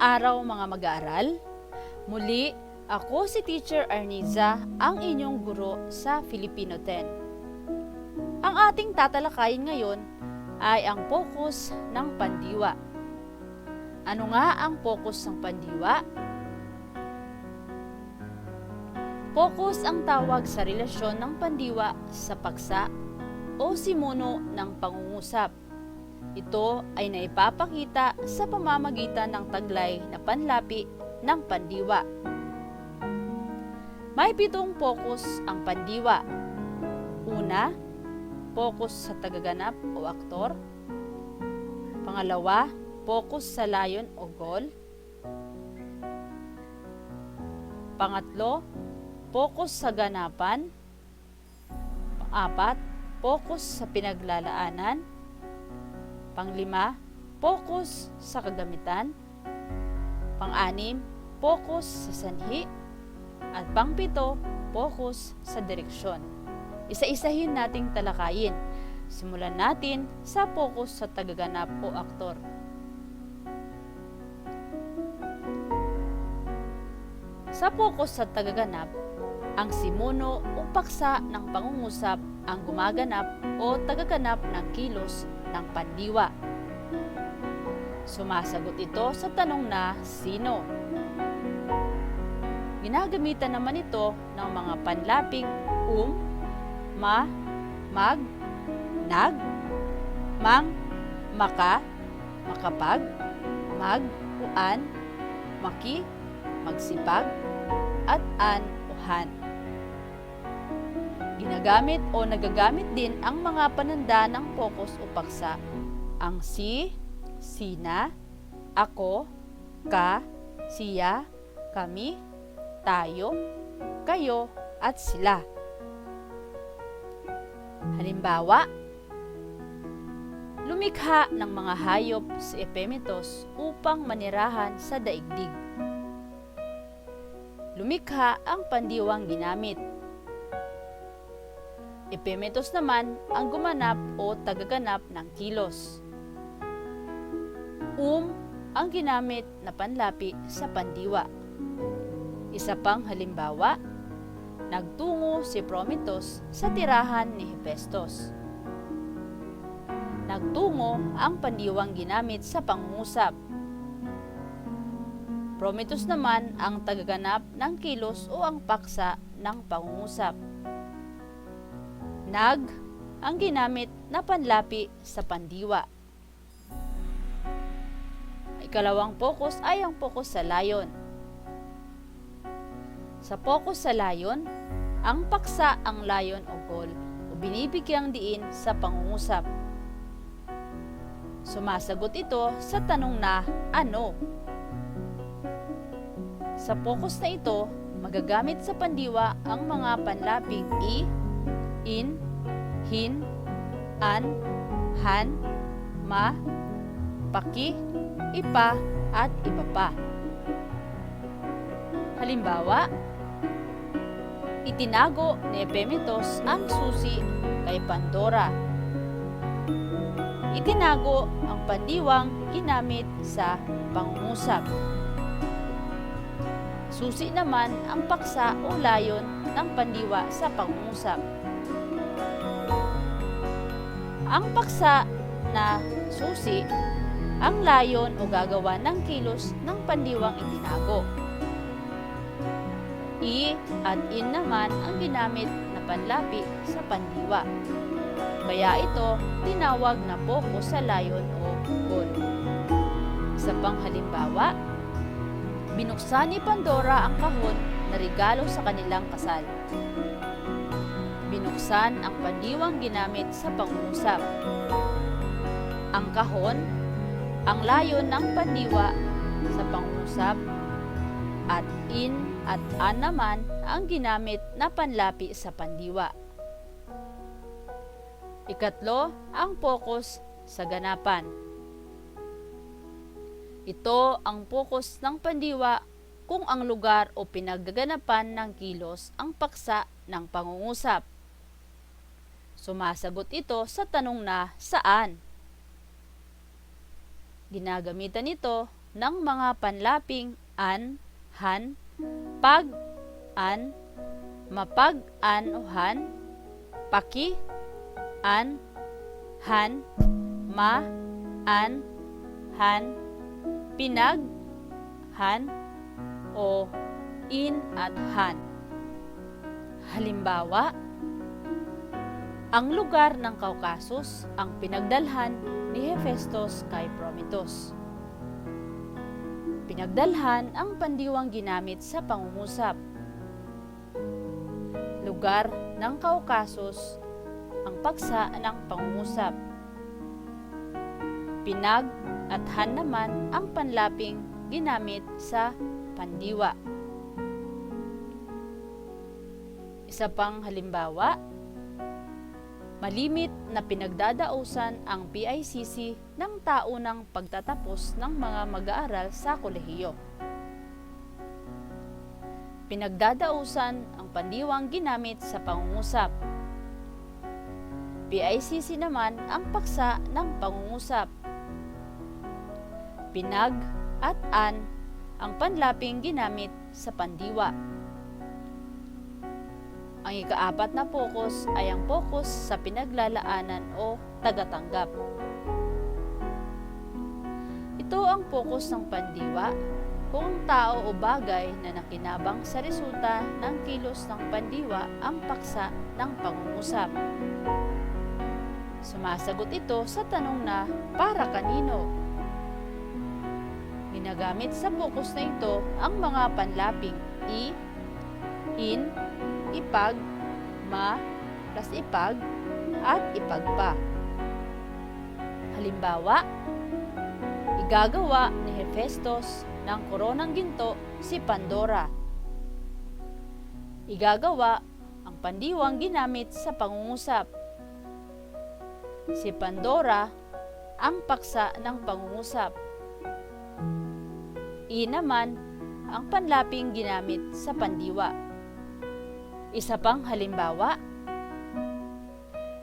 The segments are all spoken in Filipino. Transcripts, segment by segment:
araw mga mag-aaral. Muli, ako si Teacher Arniza, ang inyong guro sa Filipino 10. Ang ating tatalakayin ngayon ay ang focus ng pandiwa. Ano nga ang focus ng pandiwa? Focus ang tawag sa relasyon ng pandiwa sa paksa o simuno ng pangungusap. Ito ay naipapakita sa pamamagitan ng taglay na panlapi ng pandiwa. May pitong focus ang pandiwa. Una, focus sa tagaganap o aktor. Pangalawa, focus sa layon o goal. Pangatlo, focus sa ganapan. Pang-apat, focus sa pinaglalaanan. Panglima, focus sa kagamitan. Pang-anim, focus sa sanhi. At pangpito, focus sa direksyon. Isa-isahin nating talakayin. Simulan natin sa focus sa tagaganap o aktor. Sa focus sa tagaganap, ang simuno o paksa ng pangungusap ang gumaganap o tagaganap ng kilos ng pandiwa. Sumasagot ito sa tanong na sino. Ginagamitan naman ito ng mga panlaping um, ma, mag, nag, mang, maka, makapag, mag, uan, maki, magsipag, at an, uhan. Ginagamit o nagagamit din ang mga pananda ng focus o paksa. Ang si, sina, ako, ka, siya, kami, tayo, kayo, at sila. Halimbawa, lumikha ng mga hayop si Epemetos upang manirahan sa daigdig. Lumikha ang pandiwang ginamit. Epemetos naman ang gumanap o tagaganap ng kilos. Um ang ginamit na panlapi sa pandiwa. Isa pang halimbawa, nagtungo si Prometheus sa tirahan ni Hephaestus. Nagtungo ang pandiwang ginamit sa pangungusap. Prometheus naman ang tagaganap ng kilos o ang paksa ng pangungusap. Nag ang ginamit na panlapi sa pandiwa. Ikalawang focus ay ang focus sa layon. Sa focus sa layon, ang paksa ang layon o goal o binibigyang diin sa pangungusap. Sumasagot ito sa tanong na ano. Sa focus na ito, magagamit sa pandiwa ang mga panlaping i, in, hin, an, han, ma, paki, ipa, at iba pa. Halimbawa, itinago ni Epemetos ang susi kay Pandora. Itinago ang pandiwang ginamit sa pangungusap. Susi naman ang paksa o layon ng pandiwa sa pangungusap. Ang paksa na susi, ang layon o gagawa ng kilos ng pandiwang itinago. I at in naman ang ginamit na panlapi sa pandiwa. Kaya ito tinawag na focus sa layon o goal. Sa panghalimbawa, binuksan ni Pandora ang kahon na regalo sa kanilang kasal. Binuksan ang pandiwang ginamit sa pangungusap. Ang kahon, ang layon ng pandiwa sa pangungusap, at in at an naman ang ginamit na panlapi sa pandiwa. Ikatlo, ang focus sa ganapan. Ito ang focus ng pandiwa kung ang lugar o pinaggaganapan ng kilos ang paksa ng pangungusap. Sumasagot ito sa tanong na saan. Ginagamitan ito ng mga panlaping an, han, pag, an, mapag, an o han, paki, an, han, ma, an, han, pinag, han, o in at han. Halimbawa, ang lugar ng Caucasus ang pinagdalhan ni Hephaestus kay Prometheus. Pinagdalhan ang pandiwang ginamit sa pangungusap. Lugar ng Caucasus ang paksa ng pangungusap. Pinag at han naman ang panlaping ginamit sa pandiwa. Isa pang halimbawa, malimit na pinagdadausan ang PICC ng taunang pagtatapos ng mga mag-aaral sa kolehiyo. Pinagdadausan ang pandiwang ginamit sa pangungusap. PICC naman ang paksa ng pangungusap. Pinag at an ang panlaping ginamit sa pandiwa. Ang ikaapat na focus ay ang focus sa pinaglalaanan o tagatanggap. Ito ang focus ng pandiwa kung tao o bagay na nakinabang sa resulta ng kilos ng pandiwa ang paksa ng pangungusap. Sumasagot ito sa tanong na para kanino. Ginagamit sa focus na ito ang mga panlaping i, in, ipag, ma, plus ipag, at ipagpa. Halimbawa, igagawa ni Hephaestus ng koronang ginto si Pandora. Igagawa ang pandiwang ginamit sa pangungusap. Si Pandora ang paksa ng pangungusap. I naman ang panlaping ginamit sa pandiwa. Isa pang halimbawa,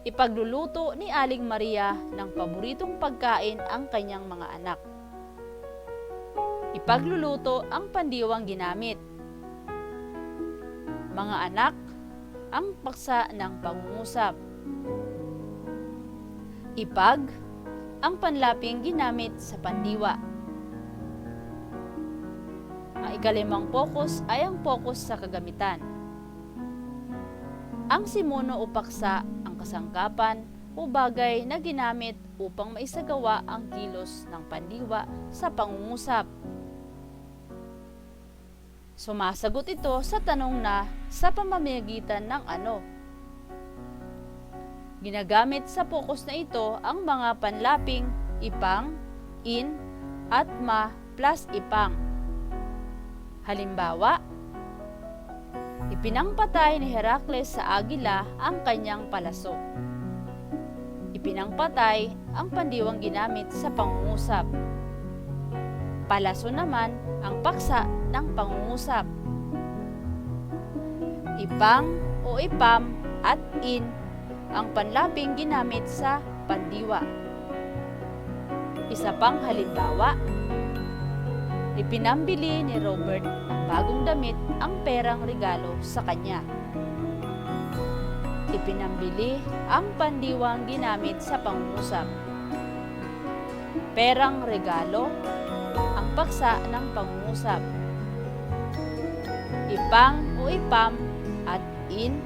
ipagluluto ni Aling Maria ng paboritong pagkain ang kanyang mga anak. Ipagluluto ang pandiwang ginamit. Mga anak, ang paksa ng pangungusap. Ipag, ang panlaping ginamit sa pandiwa. Ang ikalimang focus ay ang focus sa kagamitan. Ang simuno o paksa ang kasangkapan o bagay na ginamit upang maisagawa ang kilos ng pandiwa sa pangungusap. Sumasagot ito sa tanong na sa pamamagitan ng ano. Ginagamit sa focus na ito ang mga panlaping ipang, in, at ma plus ipang. Halimbawa, Ipinangpatay ni Heracles sa agila ang kanyang palaso. Ipinangpatay ang pandiwang ginamit sa pangungusap. Palaso naman ang paksa ng pangungusap. Ipang o ipam at in ang panlaping ginamit sa pandiwa. Isa pang halimbawa, ipinambili ni Robert ng bagong damit ang perang regalo sa kanya. Ipinambili ang pandiwang ginamit sa pangungusap. Perang regalo ang paksa ng pangungusap. Ipang o ipam at in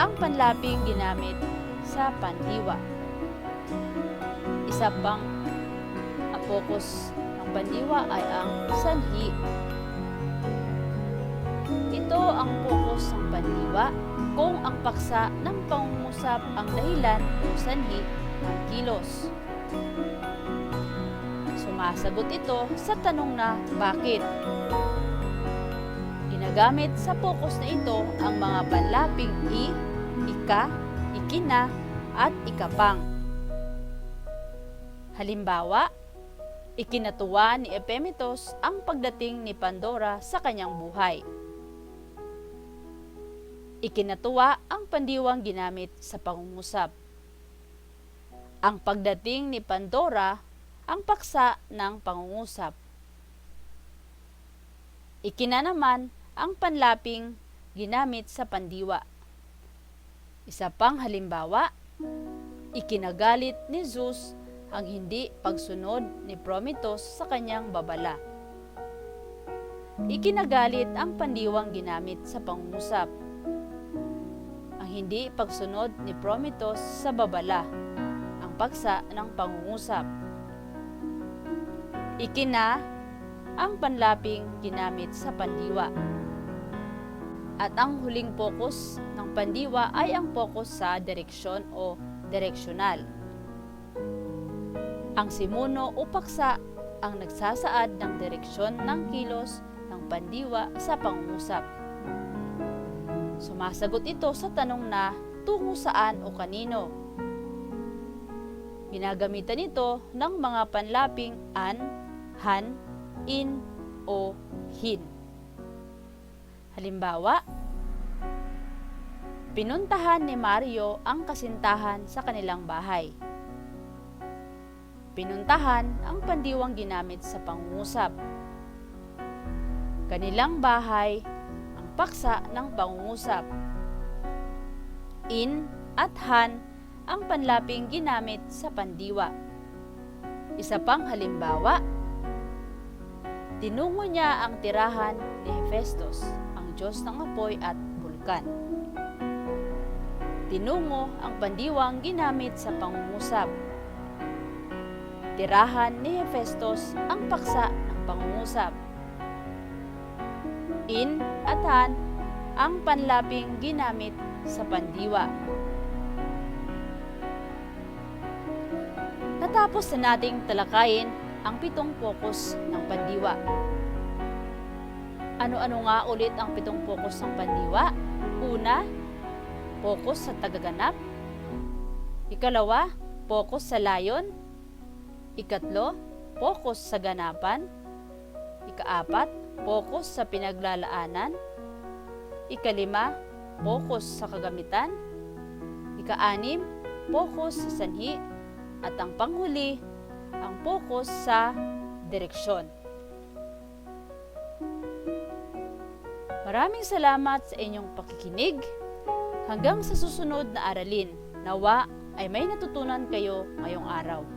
ang panlaping ginamit sa pandiwa. Isa pang ang focus ng pandiwa ay ang sanhi ito ang focus ng pandiwa kung ang paksa ng pangungusap ang dahilan o sanhi ng kilos. Sumasagot ito sa tanong na bakit. Ginagamit sa focus na ito ang mga panlaping i, ika, ikina, at ikapang. Halimbawa, ikinatuwa ni Ephemetos ang pagdating ni Pandora sa kanyang buhay. Ikinatuwa ang pandiwang ginamit sa pangungusap. Ang pagdating ni Pandora ang paksa ng pangungusap. Ikina naman ang panlaping ginamit sa pandiwa. Isa pang halimbawa, ikinagalit ni Zeus ang hindi pagsunod ni Prometheus sa kanyang babala. Ikinagalit ang pandiwang ginamit sa pangungusap. Ang hindi pagsunod ni Prometheus sa babala, ang paksa ng pangungusap. Ikina ang panlaping ginamit sa pandiwa. At ang huling focus ng pandiwa ay ang focus sa direksyon o direksyonal. Ang simuno o paksa ang nagsasaad ng direksyon ng kilos ng pandiwa sa pangungusap. Sumasagot ito sa tanong na tungo saan o kanino. Ginagamitan ito ng mga panlaping an, han, in, o hin. Halimbawa, pinuntahan ni Mario ang kasintahan sa kanilang bahay. Pinuntahan ang pandiwang ginamit sa pangungusap. Kanilang bahay ang paksa ng pangungusap. In at han ang panlaping ginamit sa pandiwa. Isa pang halimbawa, tinungo niya ang tirahan ni Hephaestus, ang Diyos ng apoy at bulkan. Tinungo ang pandiwang ginamit sa pangungusap. Tirahan ni Hephaestus ang paksa ng pangungusap. In at han ang panlaping ginamit sa pandiwa. Natapos na nating talakayin ang pitong focus ng pandiwa. Ano-ano nga ulit ang pitong focus ng pandiwa? Una, focus sa tagaganap. Ikalawa, focus sa layon. Ikatlo, focus sa ganapan. Ikaapat, focus sa pinaglalaanan. Ikalima, focus sa kagamitan. Ikaanim, focus sa sanhi. At ang panghuli, ang focus sa direksyon. Maraming salamat sa inyong pakikinig. Hanggang sa susunod na aralin, nawa ay may natutunan kayo ngayong araw.